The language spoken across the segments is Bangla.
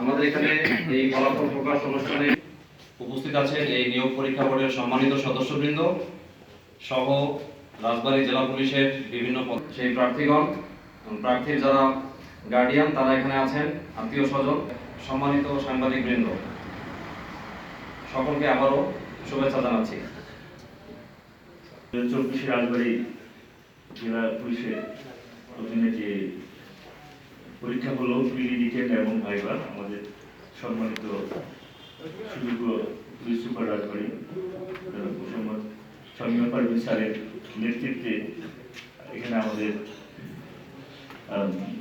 আমাদের এখানে এই ফলাফল প্রকাশ অনুষ্ঠানে উপস্থিত আছেন এই নিয়োগ পরীক্ষা বোর্ডের সম্মানিত সদস্যবৃন্দ সহ রাজবাড়ী জেলা পুলিশের বিভিন্ন সেই প্রার্থীগণ, প্রার্থীর যারা গার্ডিয়ান তারা এখানে আছেন, আত্মীয় স্বজন, সম্মানিত সাংবাদিক বৃন্দ সকলকে আবারও শুভেচ্ছা জানাচ্ছি। চব্বিশে রাজবাড়ী জেলা পুলিশের যে পরীক্ষা হলো রিটেন এবং ভাইবা আমাদের সম্মানিত সুযোগ্য পুলিশ সুপার রাজবাড়ী স্যারের নেতৃত্বে এখানে আমাদের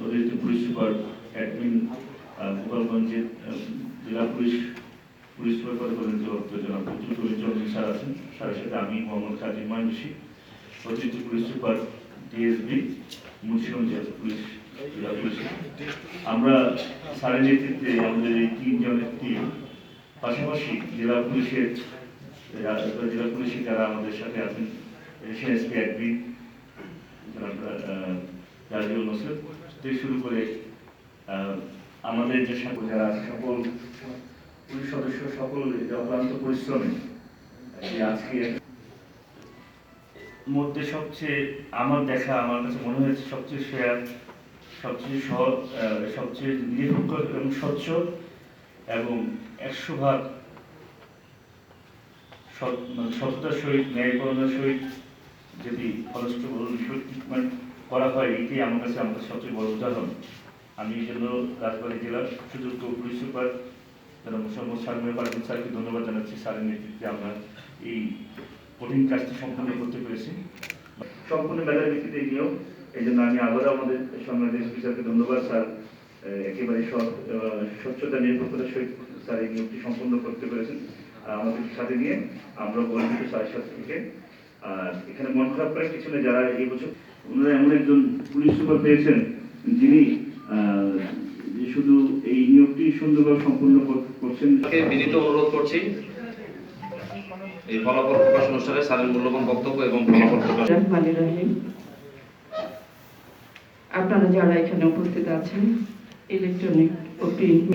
অতিরিক্ত পুলিশ সুপার অ্যাডমিন গোপালগঞ্জের জেলা পুলিশ পুলিশ সুপার পদে পদোন্নতিপ্রাপ্ত জনাব পুলিশ চৌধুরী স্যার আছেন। সাথে আমি, মোহাম্মদ কাজী মাইনুষি, অতিরিক্ত police super DSB Munshiganj police আমরা স্যারের নেতৃত্বে আমাদের এই তিনজনের টিম পাশাপাশি জেলা পুলিশের জেলা পুলিশের যারা আমাদের সাথে আছেন নসর থেকে শুরু করে আমাদের যে সকল যারা সকল পুলিশ সদস্য, সকল অক্লান্ত পরিশ্রমে আজকে মধ্যে সবচেয়ে আমার দেখা, আমার কাছে মনে হয়েছে সবচেয়ে শেয়ার সবচেয়ে সহজ সবচেয়ে নিরপেক্ষ এবং স্বচ্ছ এবং একশো ভাগ মানে সততার সহিত ন্যায়পরণের সহিত যদি ট্রিটমেন্ট করা হয়, এটাই আমার কাছে কাছে সবচেয়ে বড় উদাহরণ। আমি এই জন্য রাজবাড়ী জেলার সুযোগ্য পুলিশ সুপার যারা মোসাম্মদ শারমিয়া পারভিন স্যারকে ধন্যবাদ জানাচ্ছি। স্যারের নেতৃত্বে আমরা এই কঠিন কাজটি সম্পন্ন করতে পেরেছি। সম্পূর্ণ মেধার ভিত্তিতে নিয়োগ এই জন্য আমি আবারও আমাদের সম্মানিত এসপি ধন্যবাদ স্যার একেবারে স্বচ্ছতা নিরপেক্ষতার সহিত স্যার এই নিয়োগটি সম্পন্ন করতে পেরেছেন। আমাদের সাথে নিয়ে আমরা গর্বিত স্যারের সাথে থেকে আর এখানে মন খারাপ করার কিছু নেই যারা এই বছর ওনারা এমন একজন পুলিশ সুপার পেয়েছেন যিনি আহ, যে শুধু এই নিয়োগটি সুন্দরভাবে সম্পন্ন কর- করছেন। তাকে বিনীত অনুরোধ করছি এই ফলাফল প্রকাশ অনুষ্ঠানে স্যারের মূল্যবান বক্তব্য এবং ফলাফল প্রকাশ আপনারা যারা এখানে উপস্থিত আছেন ইলেকট্রনিক ও প্রিন্ট